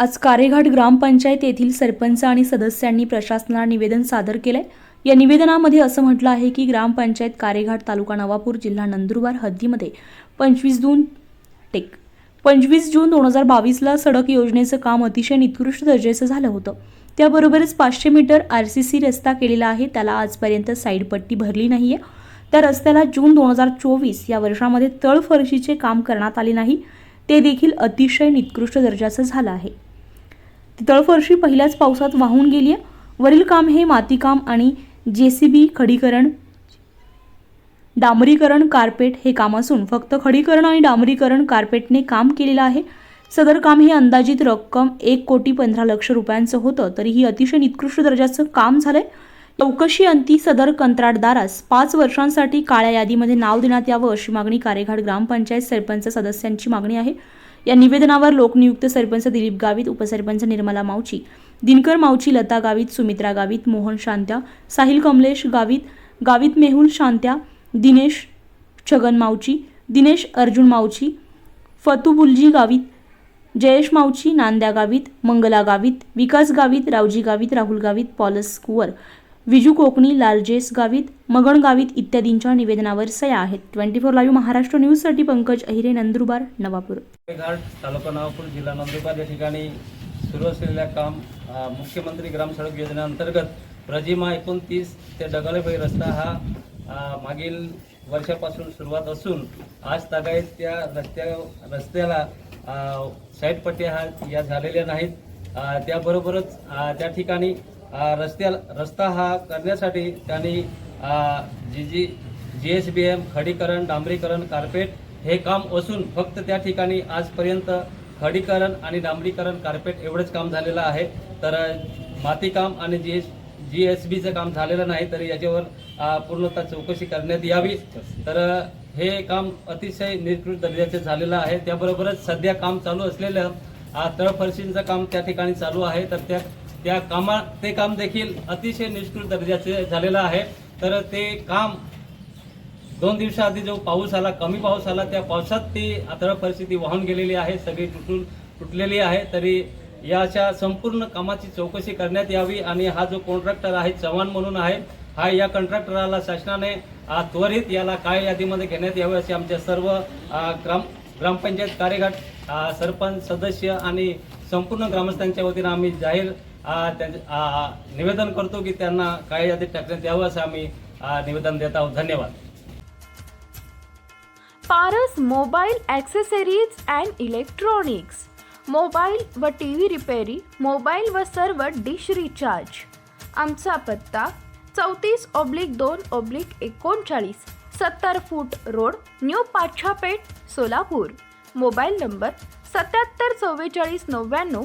आज कारेघाट ग्रामपंचायत येथील सरपंच आणि सदस्यांनी प्रशासनाला निवेदन सादर केलंय. या निवेदनामध्ये असं म्हटलं आहे की ग्रामपंचायत कारेघाट तालुका नवापूर जिल्हा नंदुरबार हद्दीमध्ये पंचवीस जून टेक पंचवीस जून दोन हजार बावीसला सडक योजनेचं काम अतिशय निकृष्ट दर्जाचं झालं होतं. त्याबरोबरच पाचशे मीटर आर सी सी रस्ता केलेला आहे. त्याला आजपर्यंत साईड पट्टी भरली नाही आहे त्या रस्त्याला जून दोन हजार चोवीस या वर्षामध्ये तळफरशीचे काम करण्यात आले नाही. ते देखील अतिशय निकृष्ट दर्जाचं झालं आहे. तळफरशी पहिल्याच पावसात वाहून गेली आहे वरील काम हे मातीकाम आणि जे सी बी खडीकरण डांबरीकरण कार्पेट हे काम असून फक्त खडीकरण आणि डांबरीकरण कार्पेटने काम केलेलं आहे. सदर काम हे अंदाजित रक्कम एक कोटी पंधरा लक्ष रुपयांचं होतं तरीही अतिशय निकृष्ट दर्जाचं काम झालंय. चौकशी अंती सदर कंत्राटदारास पाच वर्षांसाठी काळ्या यादीमध्ये नाव देण्यात यावं अशी मागणी कारेघाट ग्रामपंचायत सरपंच सदस्यांची मागणी आहे. या निवेदनावर लोकनियुक्त सरपंच दिलीप गावित उपसरपंच निर्मला मावची दिनकर मावची लता गावित सुमित्रा गावित मोहन शांत्या साहिल कमलेश गावित गावित मेहुल शांत्या दिनेश छगन मावची दिनेश अर्जुन मावची फतुबुलजी गावित जयेश मावची नांद्या गावित मंगला गावित विकास गावित रावजी गावित राहुल गावित पॉलस कुवर विजू कोकणी लालजेस गावित मगण गावित इत्यादींच्या निवेदनावर सया आहेत. ट्वेंटी फोर लाईव्ह महाराष्ट्र न्यूजसाठी पंकज अहिरे नंदुरबार नवापूर. घाट तालुका नवापूर जिल्हा नंदुरबार या ठिकाणी सुरू असलेल्या काम मुख्यमंत्री ग्राम सडक योजनेअंतर्गत प्रजिमा एकोणतीस ते डगालेबाई रस्ता हा मागील वर्षापासून सुरुवात असून आज तागायत त्या रस्त्या रस्त्याला अ, हा या झालेल्या नाहीत. त्याबरोबरच त्या ठिकाणी रस्त्याला रस्त्या रस्ता हा करण्यासाठी त्यांनी जी जी जी एस बी एम खडीकरण डांबरीकरण कार्पेट हे काम असून फक्त त्या ठिकाणी आजपर्यंत खडीकरण आणि डांबरीकरण कार्पेट एवढंच काम झालेलं आहे. तर मातीकाम आणि जी एस जी एस बीचं काम झालेलं नाही तर याच्यावर पूर्णतः चौकशी करण्यात यावी. तर हे काम अतिशय निकृष्ट दर्जाचे झालेलं आहे. त्याबरोबरच सध्या काम चालू असलेलं तळफरशींचं काम त्या ठिकाणी चालू आहे. तर त्या त्या कामा ते काम देखील अतिशय निष्कृत दर्जाचे झालेलं आहे. तर ते काम दोन दिवसाआधी जो पाऊस आला कमी पाऊस आला त्या पावसात ती आतळ परिस्थिती वाहून गेलेली आहे. सगळी तुटून तुटलेली आहे. तरी या अशा संपूर्ण कामाची चौकशी करण्यात यावी आणि हा जो कॉन्ट्रॅक्टर आहे चव्हाण म्हणून आहे हा या कॉन्ट्रॅक्टरला शासनाने त्वरित याला काय यादीमध्ये घेण्यात यावे असे आमच्या सर्व ग्राम ग्रामपंचायत कार्यगट सरपंच सदस्य आणि संपूर्ण ग्रामस्थांच्या वतीनं आम्ही जाहीर निवेदन करतो की त्यांना काय यादीत टाकण्यात यावं असं आम्ही निवेदन देत आहोत. धन्यवाद. Paras mobile accessories and electronics. Mobile व टी व्ही रिपेरी मोबाईल व सर्व डिश रिचार्ज. आमचा पत्ता चौतीस ऑब्लिक दोन ऑब्लिक एकोणचाळीस सत्तर foot road new Pachhapeth Solapur. Mobile number सत्याहत्तर चव्वेचाळीस नव्याण्णव